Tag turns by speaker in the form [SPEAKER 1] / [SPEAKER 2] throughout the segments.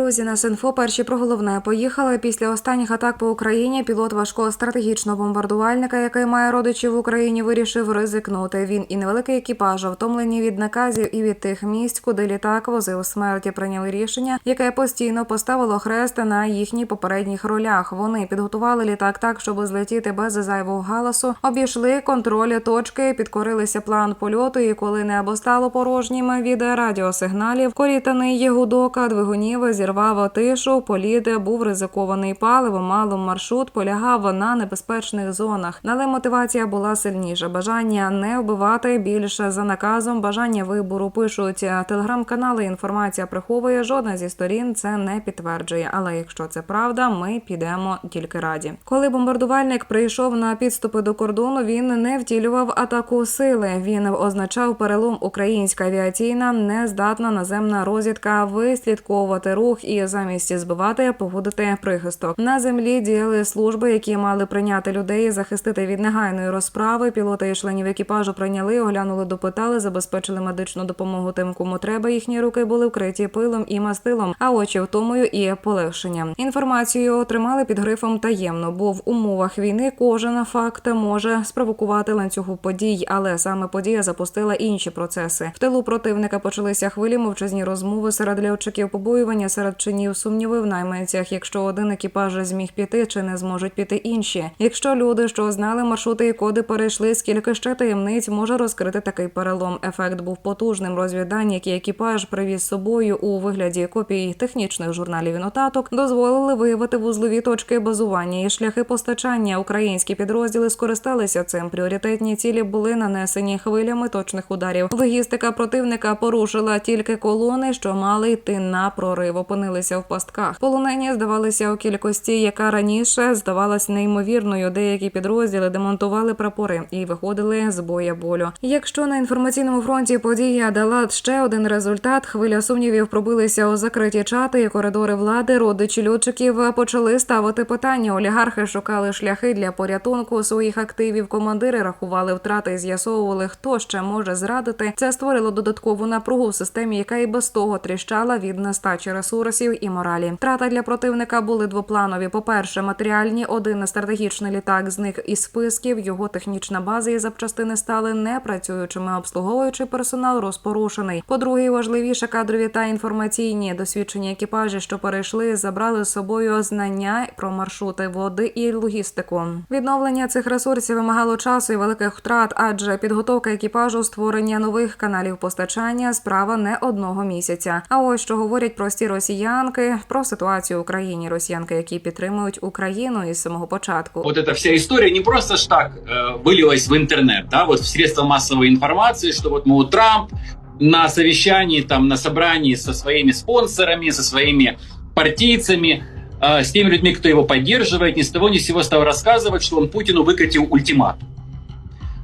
[SPEAKER 1] друзі, на Синфо перші про головне поїхали. Після останніх атак по Україні пілот важкого стратегічного бомбардувальника, який має родичів в Україні, вирішив ризикнути. Він і невеликий екіпаж, втомлені від наказів і від тих місць, куди літак возив смерті, прийняли рішення, яке постійно поставило хрест на їхніх попередніх ролях. Вони підготували літак так, щоб злетіти без зайвого галасу, обійшли контроль точки, підкорилися план польоту. І коли небо стало порожнім від радіосигналів, корітаний гудока двигунів зірвав тишу. Політ був ризикований паливо, мало маршрут полягав на небезпечних зонах. Але мотивація була сильніша. Бажання не вбивати більше за наказом. Бажання вибору пишуть телеграм-канали. Інформація приховує. Жодна зі сторін це не підтверджує. Але якщо це правда, ми підемо тільки раді. Коли бомбардувальник прийшов на підступи до кордону, він не втілював атаку сили. Він означав перелом українська авіаційна нездатна наземна розвідка вислідковувати рух і замість збивати поводити прихисток. На землі діяли служби, які мали прийняти людей, захистити від негайної розправи. Пілоти і членів екіпажу прийняли, оглянули, допитали, забезпечили медичну допомогу тим, кому треба. Їхні руки були вкриті пилом і мастилом, а очі втомою і полегшенням. Інформацію отримали під грифом таємно, бо в умовах війни кожен факт може спровокувати ланцюгу подій, але саме подія запустила інші процеси. В тилу противника почалися хвилі мовчазні розмови серед льотчиків побоювання серед чинів сумніви в найманцях. Якщо один екіпаж зміг піти, чи не зможуть піти інші. Якщо люди, що знали маршрути і коди, перейшли, скільки ще таємниць може розкрити такий перелом. Ефект був потужним. Розвідань, які екіпаж привіз з собою у вигляді копій технічних журналів і нотаток, дозволили виявити вузлові точки базування і шляхи постачання. Українські підрозділи скористалися цим. Пріоритетні цілі були нанесені хвилями точних ударів. Логістика противника порушила тільки колони, що мали йти на прорив. Опинилися в пастках. Полонені здавалися у кількості, яка раніше здавалась неймовірною. Деякі підрозділи демонтували прапори і виходили з боя болю. Якщо на інформаційному фронті подія дала ще один результат, хвиля сумнівів пробилися у закриті чати і коридори влади. Родичі льотчиків почали ставити питання. Олігархи шукали шляхи для порятунку своїх активів. Командири рахували втрати і з'ясовували, хто ще може зрадити. Це створило додаткову напругу в системі, яка і без того тріщала від нестачі ресурсів і моралі. Втрата для противника були двопланові. По перше, матеріальні один стратегічний літак зник із списків. Його технічна база і запчастини стали непрацюючими. Обслуговуючий персонал розпорушений. По-друге, важливіше кадрові та інформаційні досвідчені екіпажі, що перейшли, забрали з собою знання про маршрути води і логістику. Відновлення цих ресурсів вимагало часу і великих втрат, адже підготовка екіпажу, створення нових каналів постачання справа не одного місяця. А ось що говорять прості росіянки про ситуацію в Україні. Росіянки, які підтримують Україну із самого початку.
[SPEAKER 2] вот эта вся история не просто ж так э, вылилась в интернет, да, вот в средства массовой информации, что вот, мол, Трамп на совещании, там, на собрании со своими спонсорами, со своими партийцами, э, с теми людьми, кто его поддерживает, ни с того ни с сего стал рассказывать, что он Путину выкатил ультиматум.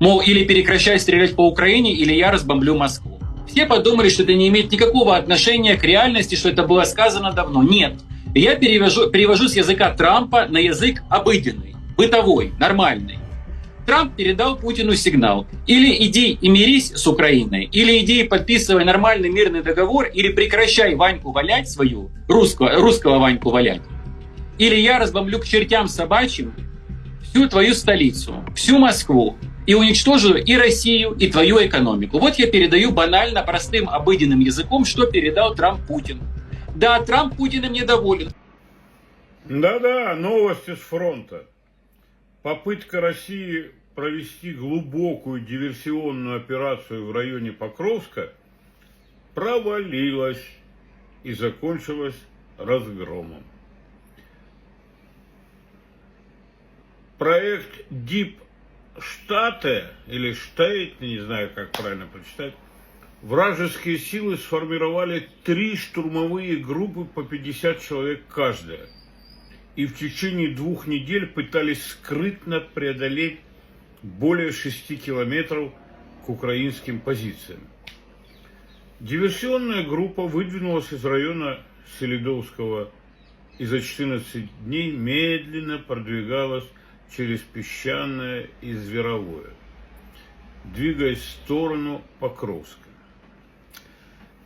[SPEAKER 2] Мол, или прекращай стрелять по Украине, или я разбомблю Москву. Все подумали, что это не имеет никакого отношения к реальности, что это было сказано давно. Нет. Я перевожу, перевожу с языка Трампа на язык обыденный, бытовой, нормальный. Трамп передал Путину сигнал. Или иди и мирись с Украиной, или иди и подписывай нормальный мирный договор, или прекращай Ваньку валять свою, русского, русского Ваньку валять. Или я разбомблю к чертям собачьим всю твою столицу, всю Москву, и уничтожу и Россию, и твою экономику. Вот я передаю банально, простым, обыденным языком, что передал Трамп Путину. Да, Трамп Путиным недоволен.
[SPEAKER 3] Да-да, новости с фронта. Попытка России провести глубокую диверсионную операцию в районе Покровска провалилась и закончилась разгромом. Проект Дип Штате или Штейт, не знаю, как правильно прочитать, вражеские силы сформировали три штурмовые группы по 50 человек каждая и в течение двух недель пытались скрытно преодолеть более 6 километров к украинским позициям. Диверсионная группа выдвинулась из района Селидовского и за 14 дней медленно продвигалась через песчаное и зверовое, двигаясь в сторону Покровска.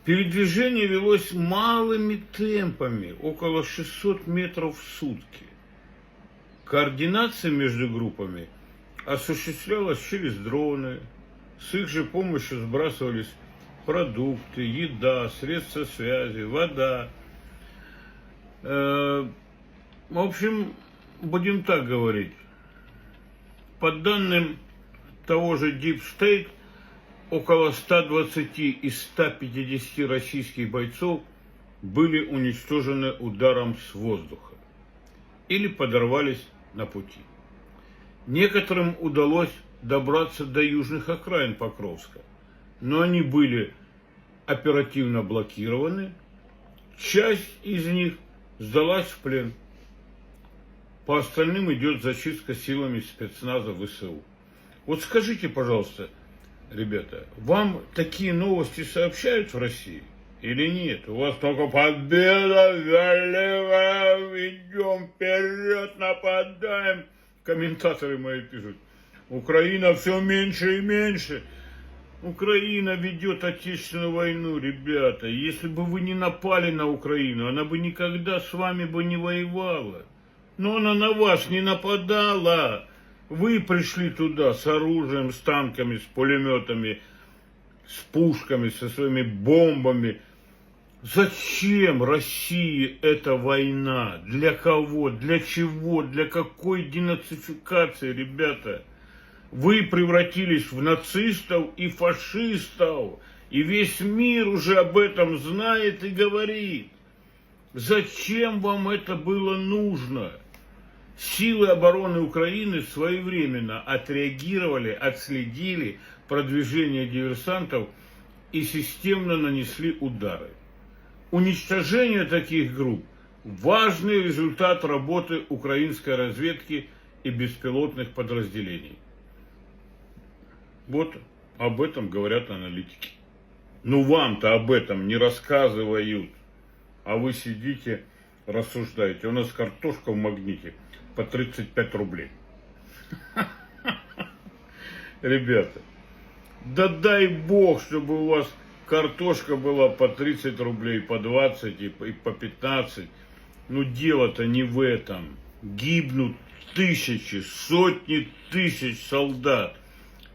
[SPEAKER 3] Передвижение велось малыми темпами, около 600 метров в сутки. Координация между группами осуществлялась через дроны. С их же помощью сбрасывались продукты, еда, средства связи, вода. Э, В общем, будем так говорить. По данным того же Deep State, около 120 из 150 российских бойцов были уничтожены ударом с воздуха или подорвались на пути. Некоторым удалось добраться до южных окраин Покровска, но они были оперативно блокированы, часть из них сдалась в плен. По остальным идет зачистка силами спецназа ВСУ. Вот скажите, пожалуйста, ребята, вам такие новости сообщают в России или нет? У вас только победа, заливаем, идем вперед, нападаем. Комментаторы мои пишут, Украина все меньше и меньше. Украина ведет отечественную войну, ребята. Если бы вы не напали на Украину, она бы никогда с вами бы не воевала. Но она на вас не нападала. Вы пришли туда с оружием, с танками, с пулеметами, с пушками, со своими бомбами. Зачем России эта война? Для кого? Для чего? Для какой денацификации, ребята? Вы превратились в нацистов и фашистов. И весь мир уже об этом знает и говорит. Зачем вам это было нужно? Силы обороны Украины своевременно отреагировали, отследили продвижение диверсантов и системно нанесли удары. Уничтожение таких групп – важный результат работы украинской разведки и беспилотных подразделений. Вот об этом говорят аналитики. Ну вам-то об этом не рассказывают, а вы сидите, рассуждаете. У нас картошка в магните по 35 рублей. Ребята, да дай бог, чтобы у вас картошка была по 30 рублей, по 20 и по и по 15. Ну дело-то не в этом. Гибнут тысячи, сотни тысяч солдат.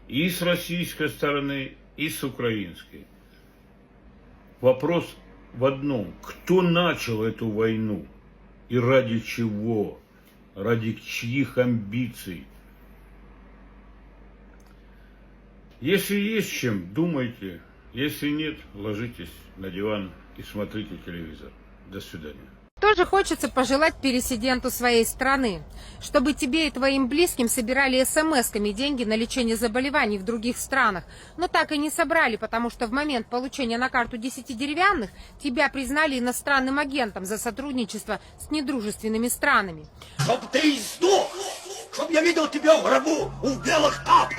[SPEAKER 3] И с российской стороны, и с украинской. Вопрос в одном. Кто начал эту войну? И ради чего? Ради чьих амбиций? Если есть чем, думайте. Если нет, ложитесь на диван и смотрите телевизор. До свидания.
[SPEAKER 4] Тоже хочется пожелать пересиденту своей страны, чтобы тебе и твоим близким собирали смс-ками деньги на лечение заболеваний в других странах, но так и не собрали, потому что в момент получения на карту 10 деревянных тебя признали иностранным агентом за сотрудничество с недружественными странами.
[SPEAKER 5] Чтоб ты сдох! Чтоб я видел тебя в гробу у белых апов!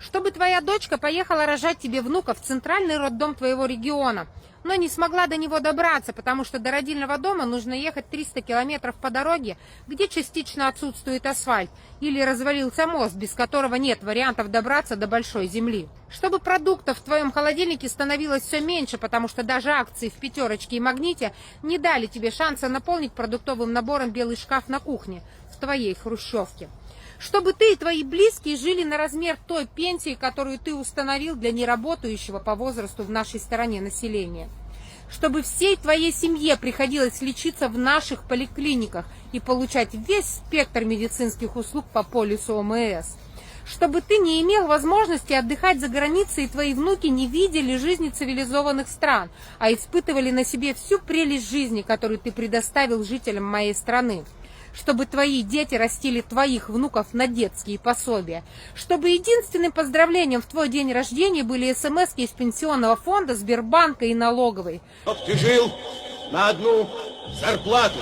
[SPEAKER 4] Чтобы твоя дочка поехала рожать тебе внука в центральный роддом твоего региона, но не смогла до него добраться, потому что до родильного дома нужно ехать 300 километров по дороге, где частично отсутствует асфальт, или развалился мост, без которого нет вариантов добраться до большой земли. Чтобы продуктов в твоем холодильнике становилось все меньше, потому что даже акции в пятерочке и магните не дали тебе шанса наполнить продуктовым набором белый шкаф на кухне в твоей хрущевке чтобы ты и твои близкие жили на размер той пенсии, которую ты установил для неработающего по возрасту в нашей стороне населения. Чтобы всей твоей семье приходилось лечиться в наших поликлиниках и получать весь спектр медицинских услуг по полису ОМС. Чтобы ты не имел возможности отдыхать за границей, и твои внуки не видели жизни цивилизованных стран, а испытывали на себе всю прелесть жизни, которую ты предоставил жителям моей страны чтобы твои дети растили твоих внуков на детские пособия, чтобы единственным поздравлением в твой день рождения были смс из пенсионного фонда, Сбербанка и налоговой,
[SPEAKER 5] Чтоб ты жил на одну зарплату!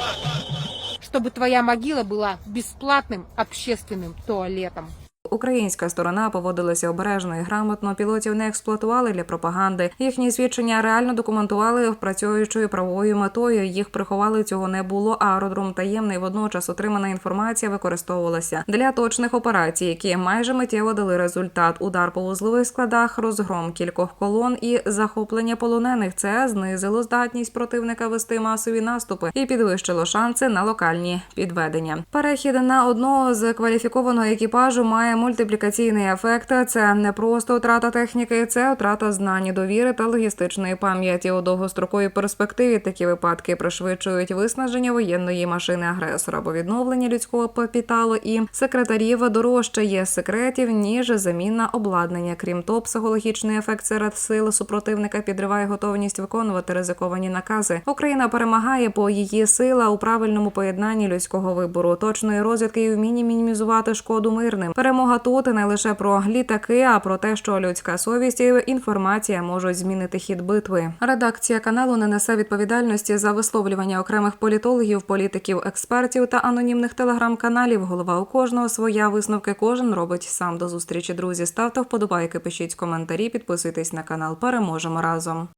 [SPEAKER 4] чтобы твоя могила была бесплатным общественным туалетом.
[SPEAKER 1] Українська сторона поводилася обережно і грамотно. Пілотів не експлуатували для пропаганди. Їхні свідчення реально документували працюючою правовою метою. Їх приховали цього не було. Аеродром таємний водночас отримана інформація використовувалася для точних операцій, які майже миттєво дали результат. Удар по вузлових складах, розгром кількох колон і захоплення полонених. Це знизило здатність противника вести масові наступи і підвищило шанси на локальні підведення. Перехід на одного з кваліфікованого екіпажу має мультиплікаційний ефект. Це не просто втрата техніки, це втрата знань, довіри та логістичної пам'яті. У довгостроковій перспективі такі випадки пришвидшують виснаження воєнної машини агресора, бо відновлення людського капіталу і секретарів дорожче є секретів ніж заміна обладнання. Крім того, психологічний ефект серед сил супротивника підриває готовність виконувати ризиковані накази. Україна перемагає, бо її сила у правильному поєднанні людського вибору, точної розвідки і вмінні мінімізувати шкоду мирним. Перемога тут не лише про літаки, а про те, що людська совість і інформація можуть змінити хід битви. Редакція каналу не несе відповідальності за висловлювання окремих політологів, політиків, експертів та анонімних телеграм-каналів. Голова у кожного своя висновки. Кожен робить сам до зустрічі. Друзі, ставте вподобайки, пишіть коментарі, підписуйтесь на канал. Переможемо разом.